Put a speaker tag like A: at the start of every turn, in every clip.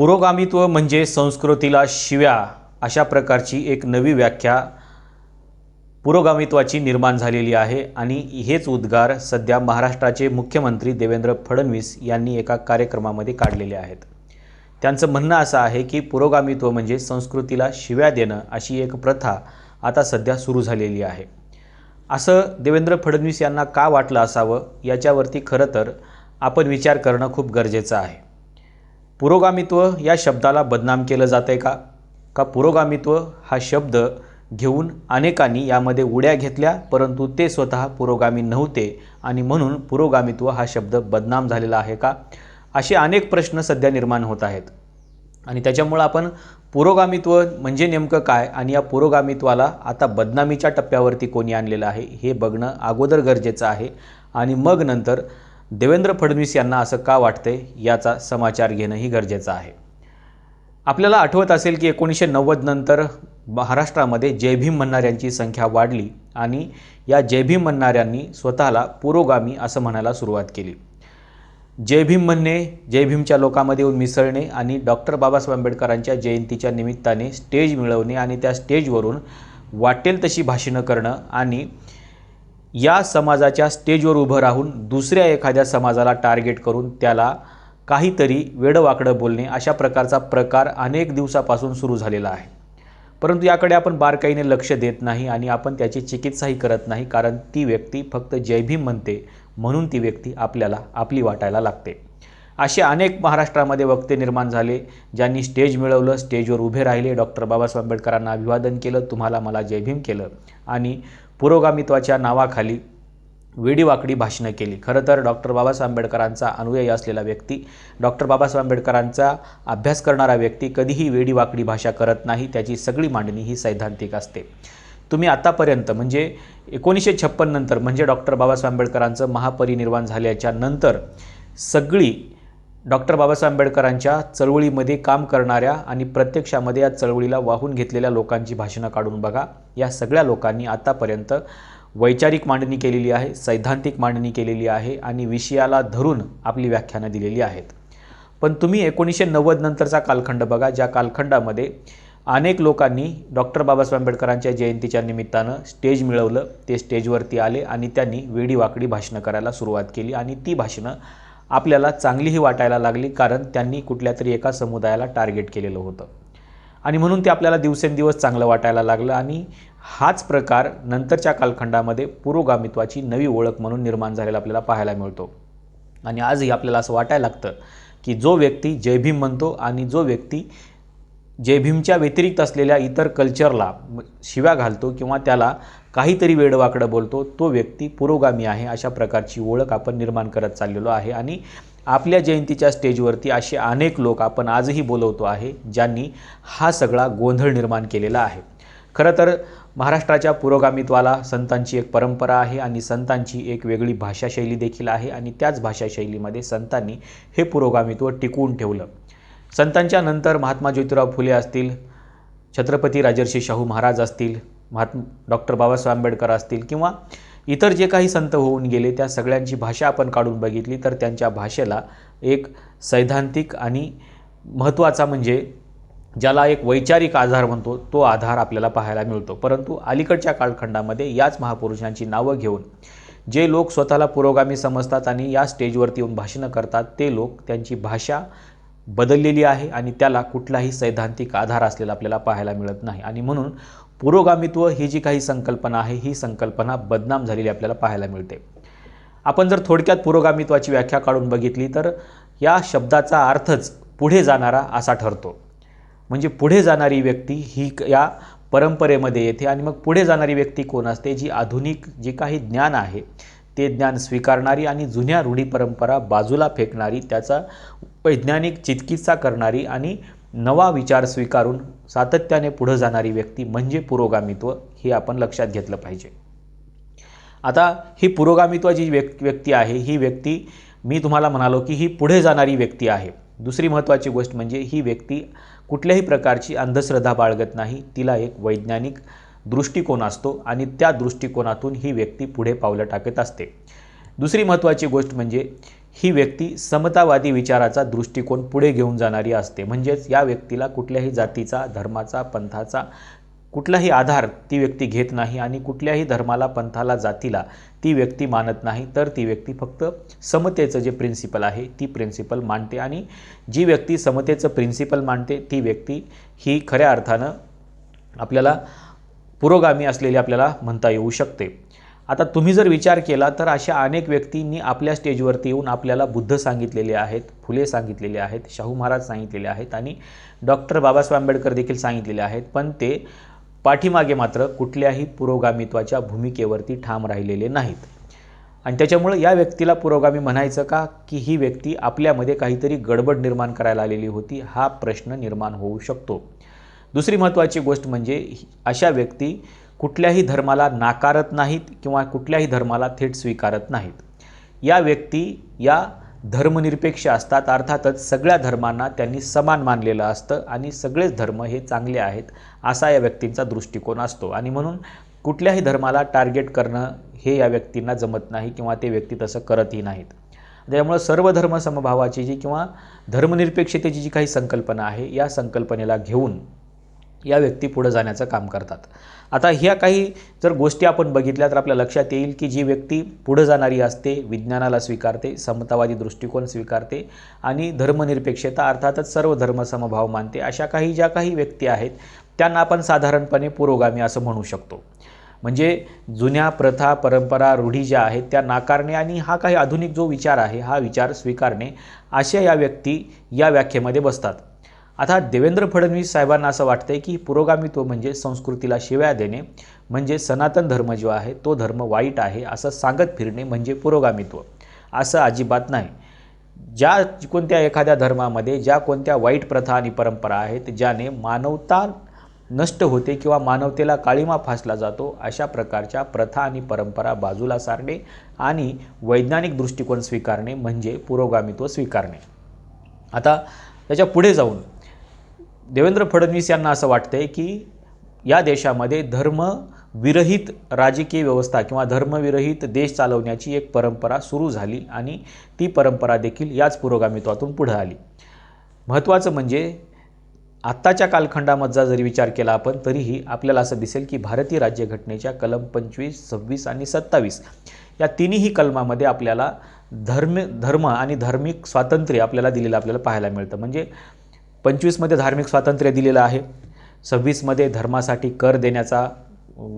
A: पुरोगामित्व म्हणजे संस्कृतीला शिव्या अशा प्रकारची एक नवी व्याख्या पुरोगामित्वाची निर्माण झालेली आहे आणि हेच उद्गार सध्या महाराष्ट्राचे मुख्यमंत्री देवेंद्र फडणवीस यांनी एका कार्यक्रमामध्ये काढलेले आहेत. त्यांचं म्हणणं असं आहे की पुरोगामित्व म्हणजे संस्कृतीला शिव्या देणं अशी एक प्रथा आता सध्या सुरू झालेली आहे. असं देवेंद्र फडणवीस यांना का वाटलं असावं याच्यावरती खरं तर आपण विचार करणं खूप गरजेचं आहे. पुरोगामित्व या शब्दाला बदनाम केलं जात आहे का? का पुरोगामित्व हा शब्द घेऊन अनेकांनी यामध्ये उड्या घेतल्या परंतु ते स्वतः पुरोगामी नव्हते आणि म्हणून पुरोगामित्व हा शब्द बदनाम झालेला आहे का? असे अनेक प्रश्न सध्या निर्माण होत आहेत. आणि त्याच्यामुळं आपण पुरोगामित्व म्हणजे नेमकं काय आणि या पुरोगामित्वाला आता बदनामीच्या टप्प्यावरती कोणी आणलेलं आहे हे बघणं अगोदर गरजेचं आहे. आणि मग नंतर देवेंद्र फडणवीस यांना असं का वाटते याचा समाचार घेणंही गरजेचं आहे. आपल्याला आठवत असेल की एकोणीसशे नव्वद नंतर महाराष्ट्रामध्ये जयभीम म्हणणाऱ्यांची संख्या वाढली आणि या जयभीम म्हणणाऱ्यांनी स्वतःला पुरोगामी असं म्हणायला सुरुवात केली. जयभीम म्हणणे जयभीमच्या लोकांमध्ये येऊन मिसळणे आणि डॉक्टर बाबासाहेब आंबेडकरांच्या जयंतीच्या निमित्ताने स्टेज मिळवणे आणि त्या स्टेजवरून वाटेल तशी भाषणं करणं आणि या समाजाच्या स्टेजवर उभं राहून दुसऱ्या एखाद्या समाजाला टार्गेट करून त्याला काहीतरी वेडवाकडं बोलणे अशा प्रकारचा प्रकार अनेक दिवसापासून सुरू झालेला आहे. परंतु याकडे आपण बारकाईने लक्ष देत नाही आणि आपण त्याची चिकित्साही करत नाही कारण ती व्यक्ती फक्त जयभीम म्हणते म्हणून ती व्यक्ती आपल्याला आपली वाटायला लागते. असे अनेक महाराष्ट्रामध्ये वक्ते निर्माण झाले ज्यांनी स्टेज मिळवलं स्टेजवर उभे राहिले. डॉक्टर बाबासाहेब आंबेडकरांना अभिवादन केलं तुम्हाला मला जयभीम केलं आणि पुरोगामित्वाच्या नावाखाली वेडीवाकडी भाषणं केली. खरं तर डॉक्टर बाबासाहेब आंबेडकरांचा अनुयायी असलेला व्यक्ती डॉक्टर बाबासाहेब आंबेडकरांचा अभ्यास करणारा व्यक्ती कधीही वेडीवाकडी भाषा करत नाही त्याची सगळी मांडणी ही सैद्धांतिक असते. तुम्ही आतापर्यंत म्हणजे एकोणीसशे छप्पन नंतर म्हणजे डॉक्टर बाबासाहेब आंबेडकरांचं महापरिनिर्वाण झाल्याच्यानंतर सगळी डॉक्टर बाबासाहेब आंबेडकरांच्या चळवळीमध्ये काम करणाऱ्या आणि प्रत्यक्षामध्ये या चळवळीला वाहून घेतलेल्या लोकांची भाषणं काढून बघा. या सगळ्या लोकांनी आतापर्यंत वैचारिक मांडणी केलेली आहे सैद्धांतिक मांडणी केलेली आहे आणि विषयाला धरून आपली व्याख्यानं दिलेली आहेत. पण तुम्ही एकोणीसशे नव्वद नंतरचा कालखंड बघा ज्या कालखंडामध्ये अनेक लोकांनी डॉक्टर बाबासाहेब आंबेडकरांच्या जयंतीच्या निमित्तानं स्टेज मिळवलं ते स्टेजवरती आले आणि त्यांनी वेडीवाकडी भाषणं करायला सुरुवात केली आणि ती भाषणं आपल्याला चांगलीही वाटायला लागली कारण त्यांनी कुठल्या तरी एका समुदायाला टार्गेट केलेलं होतं. आणि म्हणून ते आपल्याला दिवसेंदिवस चांगलं वाटायला लागलं आणि हाच प्रकार नंतरच्या कालखंडामध्ये पुरोगामित्वाची नवी ओळख म्हणून निर्माण झालेला आपल्याला पाहायला मिळतो. आणि आजही आपल्याला असं वाटायला लागतं की जो व्यक्ती जयभीम म्हणतो आणि जो व्यक्ती जयभीमच्या व्यतिरिक्त असलेल्या इतर कल्चरला शिव्या घालतो किंवा त्याला काहीतरी वेडवाकडं बोलतो तो व्यक्ती पुरोगामी आहे अशा प्रकारची ओळख आपण निर्माण करत चाललेलो आहे. आणि आपल्या जयंतीच्या स्टेजवरती असे अनेक लोक आपण आजही बोलवतो आहे ज्यांनी हा सगळा गोंधळ निर्माण केलेला आहे. खरं तर महाराष्ट्राच्या पुरोगामित्वाला संतांची एक परंपरा आहे आणि संतांची एक वेगळी भाषाशैली देखील आहे आणि त्याच भाषाशैलीमध्ये संतांनी हे पुरोगामित्व टिकवून ठेवलं. संतांच्या नंतर महात्मा ज्योतिराव फुले असतील छत्रपती राजर्षी शाहू महाराज असतील महात्मा डॉक्टर बाबासाहेब आंबेडकर असतील किंवा इतर जे काही संत होऊन गेले त्या सगळ्यांची भाषा आपण काढून बघितली तर त्यांच्या भाषेला एक सैद्धांतिक आणि महत्त्वाचा म्हणजे ज्याला एक वैचारिक आधार म्हणतो तो आधार आपल्याला पाहायला मिळतो. परंतु अलीकडच्या कालखंडामध्ये याच महापुरुषांची नावं घेऊन जे लोक स्वतःला पुरोगामी समजतात आणि या स्टेजवरती येऊन भाषणं करतात ते लोक त्यांची भाषा बदललेली आहे आणि त्याला कुठलाही सैद्धांतिक आधार असलेला आपल्याला पाहायला मिळत नाही. आणि म्हणून पुरोगामित्व ही जी काही संकल्पना आहे ही संकल्पना बदनाम झालेली आपल्याला पाहायला मिळते. आपण जर थोडक्यात पुरोगामित्वाची व्याख्या काढून बघितली तर या शब्दाचा अर्थच पुढे जाणारा असा ठरतो. म्हणजे पुढे जाणारी व्यक्ती ही या परंपरेमध्ये येते आणि मग पुढे जाणारी व्यक्ती कोण असते जी आधुनिक जे काही ज्ञान आहे ते ज्ञान स्वीकारणारी आणि जुन्या रूढी परंपरा बाजूला फेकणारी त्याचा वैज्ञानिक चिकित्सा करणारी आणि नवा विचार स्वीकारून सातत्याने पुढं जाणारी व्यक्ती म्हणजे पुरोगामित्व हे आपण लक्षात घेतलं पाहिजे. आता ही पुरोगामित्व जी व्यक् व्यक्ती आहे. ही व्यक्ती मी तुम्हाला म्हणालो की ही पुढे जाणारी व्यक्ती आहे. दुसरी महत्त्वाची गोष्ट म्हणजे ही व्यक्ती कुठल्याही प्रकारची अंधश्रद्धा बाळगत नाही. तिला एक वैज्ञानिक दृष्टिकोन असतो आणि त्या दृष्टिकोनातून ही व्यक्ती पुढे पावलं टाकत असते. दुसरी महत्त्वाची गोष्ट म्हणजे ही व्यक्ती समतावादी विचाराचा दृष्टिकोन पुढे घेऊन जाणारी असते. म्हणजेच या व्यक्तीला कुठल्याही जातीचा धर्माचा पंथाचा कुठलाही आधार ती व्यक्ती घेत नाही आणि कुठल्याही धर्माला पंथाला जातीला ती व्यक्ती मानत नाही तर ती व्यक्ती फक्त समतेचं जे प्रिन्सिपल आहे ती प्रिन्सिपल मानते आणि जी व्यक्ती समतेचं प्रिन्सिपल मानते ती व्यक्ती ही खऱ्या अर्थानं आपल्याला पुरोगामी असलेली आपल्याला म्हणता येऊ शकते. आता तुम्ही जर विचार केला तर अशा अनेक व्यक्तींनी आपल्या स्टेजवरती येऊन आपल्याला बुद्ध सांगितलेले आहेत फुले सांगितलेले आहेत शाहू महाराज सांगितलेले आहेत आणि डॉक्टर बाबासाहेब आंबेडकर देखील सांगितलेले आहेत. पण ते पाठीमागे मात्र कुठल्याही पुरोगामित्वाच्या भूमिकेवरती ठाम राहिलेले नाहीत. आणि त्याच्यामुळं या व्यक्तीला पुरोगामी म्हणायचं का? की ही व्यक्ती आपल्यामध्ये काहीतरी गडबड निर्माण करायला आलेली होती हा प्रश्न निर्माण होऊ शकतो. दुसरी महत्त्वाची गोष्ट म्हणजे अशा व्यक्ती कुठल्याही धर्माला नाकारत नाहीत किंवा कुठल्याही धर्माला थेट स्वीकारत नाहीत. या व्यक्ती या धर्मनिरपेक्ष असतात अर्थातच सगळ्या धर्मांना त्यांनी समान मानलेलं असतं आणि सगळेच धर्म हे चांगले आहेत असा या व्यक्तींचा दृष्टिकोन असतो. आणि म्हणून कुठल्याही धर्माला टार्गेट करणं हे या व्यक्तींना जमत नाही किंवा ते व्यक्ती तसं करतही नाहीत. त्यामुळं सर्व धर्म समभावाची जी किंवा धर्मनिरपेक्षतेची जी काही संकल्पना आहे या संकल्पनेला घेऊन या व्यक्ती पुढं जाण्याचं काम करतात. आता ह्या काही जर गोष्टी आपण बघितल्या तर आपल्या लक्षात येईल की जी व्यक्ती पुढं जाणारी असते विज्ञानाला स्वीकारते समतावादी दृष्टिकोन स्वीकारते आणि धर्मनिरपेक्षता अर्थातच सर्व धर्मसमभाव मानते अशा काही ज्या काही व्यक्ती आहेत त्यांना आपण साधारणपणे पुरोगामी असं म्हणू शकतो. म्हणजे जुन्या प्रथा परंपरा रूढी ज्या आहेत त्या नाकारणे आणि हा काही आधुनिक जो विचार आहे हा विचार स्वीकारणे अशा या व्यक्ती या व्याख्येमध्ये बसतात. आता देवेंद्र फडणवीस साहेबांना असं वाटतंय की पुरोगामित्व म्हणजे संस्कृतीला शिव्या देणे म्हणजे सनातन धर्म जो आहे तो धर्म वाईट आहे असं सांगत फिरणे म्हणजे पुरोगामित्व. असं अजिबात नाही. ज्या कोणत्या एखाद्या धर्मामध्ये ज्या कोणत्या वाईट प्रथा आणि परंपरा आहेत ज्याने मानवता नष्ट होते किंवा मानवतेला काळीमा फासला जातो अशा प्रकारच्या प्रथा आणि परंपरा बाजूला सारणे आणि वैज्ञानिक दृष्टिकोन स्वीकारणे म्हणजे पुरोगामित्व स्वीकारणे. आता त्याच्या पुढे जाऊन देवेंद्र फडणवीस यांना असं वाटतंय की या देशामध्ये धर्मविरहित राजकीय व्यवस्था किंवा धर्मविरहित देश चालवण्याची एक परंपरा सुरू झाली आणि ती परंपरा देखील याच पुरोगामित्वातून पुढं आली. महत्त्वाचं म्हणजे आत्ताच्या कालखंडामधचा जरी विचार केला आपण तरीही आपल्याला असं दिसेल की भारतीय राज्यघटनेच्या कलम पंचवीस सव्वीस आणि सत्तावीस या तिन्ही कलमामध्ये आपल्याला धर्म धर्म आणि धार्मिक स्वातंत्र्य आपल्याला दिलेलं आपल्याला पाहायला मिळतं. म्हणजे पंचवीसमध्ये धार्मिक स्वातंत्र्य दिलेलं आहे. सव्वीसमध्ये धर्मासाठी कर देण्याचा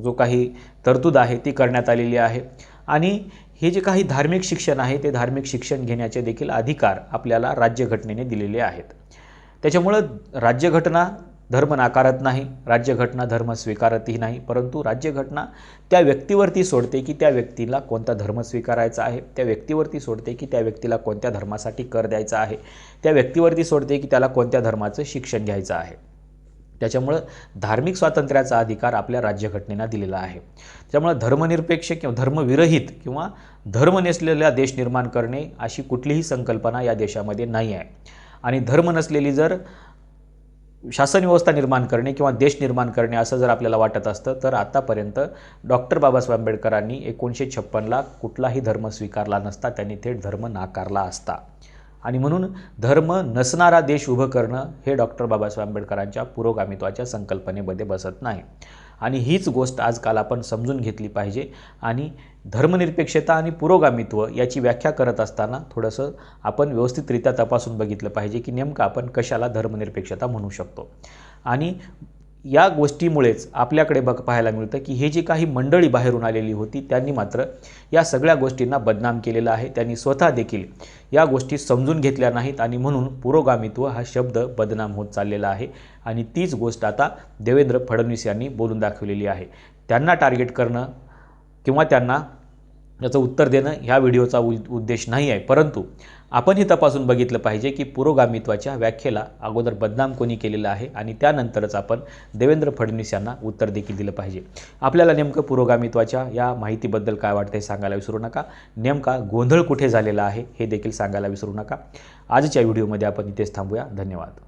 A: जो काही तरतूद आहे ती करण्यात आलेली आहे. आणि हे जे काही धार्मिक शिक्षण आहे ते धार्मिक शिक्षण घेण्याचे देखील अधिकार आपल्याला राज्यघटनेने दिलेले आहेत. त्याच्यामुळं राज्यघटना धर्म नाकारत नाही राज्यघटना धर्म स्वीकारतही नाही परंतु राज्यघटना त्या व्यक्तीवरती सोडते की त्या व्यक्तीला कोणता धर्म स्वीकारायचा आहे त्या व्यक्तीवरती सोडते की त्या व्यक्तीला कोणत्या धर्मासाठी कर द्यायचा आहे त्या व्यक्तीवरती सोडते की त्याला कोणत्या धर्माचं शिक्षण घ्यायचं आहे. त्याच्यामुळं धार्मिक स्वातंत्र्याचा अधिकार आपल्या राज्यघटनेनं दिलेला आहे. त्यामुळं धर्मनिरपेक्ष किंवा धर्मविरहित किंवा धर्म नसलेला देश निर्माण करणे अशी कुठलीही संकल्पना या देशामध्ये नाही आहे. आणि धर्म नसलेली जर शासन व्यवस्था निर्माण करणे किंवा देश निर्माण करणे असं जर आपल्याला वाटत असतं तर आतापर्यंत डॉक्टर बाबासाहेब आंबेडकरांनी एकोणीसशे छप्पनला कुठलाही धर्म स्वीकारला नसता त्यांनी थेट धर्म नाकारला असता. आणि म्हणून धर्म नसणारा देश उभं करणं हे डॉक्टर बाबासाहेब आंबेडकरांच्या पुरोगामित्वाच्या संकल्पनेमध्ये बसत नाही. आणि हीच गोष्ट आजकाल आपण समजून घेतली पाहिजे. आणि धर्मनिरपेक्षता आणि पुरोगामित्व याची व्याख्या करत असताना थोडंसं आपण व्यवस्थितरित्या तपासून बघितलं पाहिजे की नेमकं आपण कशाला धर्मनिरपेक्षता म्हणू शकतो. आणि या गोष्टीमुळेच आपल्याकडे बघ पाहायला मिळतं की हे जी काही मंडळी बाहेरून आलेली होती त्यांनी मात्र या सगळ्या गोष्टींना बदनाम केलेला आहे. त्यांनी स्वतः देखील या गोष्टी समजून घेतल्या नाहीत आणि म्हणून पुरोगामित्व हा शब्द बदनाम होत चाललेला आहे. आणि तीच गोष्ट आता देवेंद्र फडणवीस यांनी बोलून दाखवलेली आहे. त्यांना टार्गेट करणं किंवा त्यांना याचं उत्तर देणं ह्या व्हिडिओचा उद्देश नाही आहे. परंतु आपण हे तपासून बघितलं पाहिजे की पुरोगामित्वाच्या व्याख्येला अगोदर बदनाम कोणी केलेलं आहे आणि त्यानंतरच आपण देवेंद्र फडणवीस यांना उत्तर देखील दिलं पाहिजे. आपल्याला नेमकं पुरोगामित्वाच्या या माहितीबद्दल काय वाटतं हे सांगायला विसरू नका. नेमका गोंधळ कुठे झालेला आहे हे देखील सांगायला विसरू नका. आजच्या व्हिडिओमध्ये आपण इथेच थांबूया. धन्यवाद.